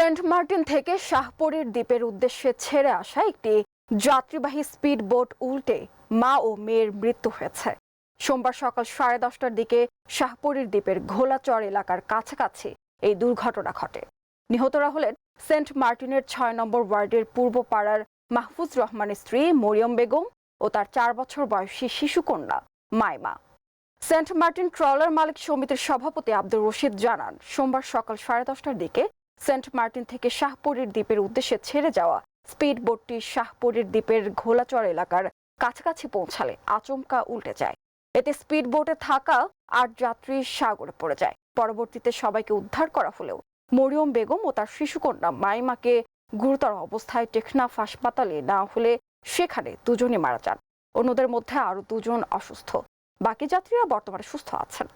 Saint Martin থেকে শাহপরীর দ্বীপের উদ্দেশ্যে ছেড়ে আসা একটি যাত্রীবাহী স্পিড বোট উল্টে মা ও মেয়ের মৃত্যু হয়েছে। সোমবার সকাল সাড়ে দশটার দিকে শাহপরীর দ্বীপের ঘোলাচর এলাকার কাছাকাছি এই দুর্ঘটনা ঘটে। নিহতরা হলেন সেন্ট মার্টিনের ছয় নম্বর ওয়ার্ডের পূর্ব পাড়ার মাহফুজ রহমানের স্ত্রী মরিয়ম বেগম ও তার চার বছর বয়সী শিশুকন্যা মাইমা। সেন্ট মার্টিন ট্রলার মালিক সমিতির সভাপতি আব্দুর রশিদ জানান, সোমবার সকাল সাড়ে দশটার দিকে সেন্ট মার্টিন থেকে শাহপুরীর দ্বীপের উদ্দেশ্যে ছেড়ে যাওয়া স্পিড বোটটি শাহপুরীর দ্বীপের ঘোলাচর এলাকার কাছাকাছি পৌঁছালে আচমকা উল্টে যায়। এতে স্পিড বোটে থাকা আট যাত্রী সাগরে পড়ে যায়। পরবর্তীতে সবাইকে উদ্ধার করা হলেও মরিয়ম বেগম ও তার শিশুকন্যা মাইমাকে গুরুতর অবস্থায় টেকনাফ হাসপাতালে না হলে সেখানে দুজনই মারা যান। অন্যদের মধ্যে আরও দুজন অসুস্থ। বাকি যাত্রীরা বর্তমানে সুস্থ আছেন।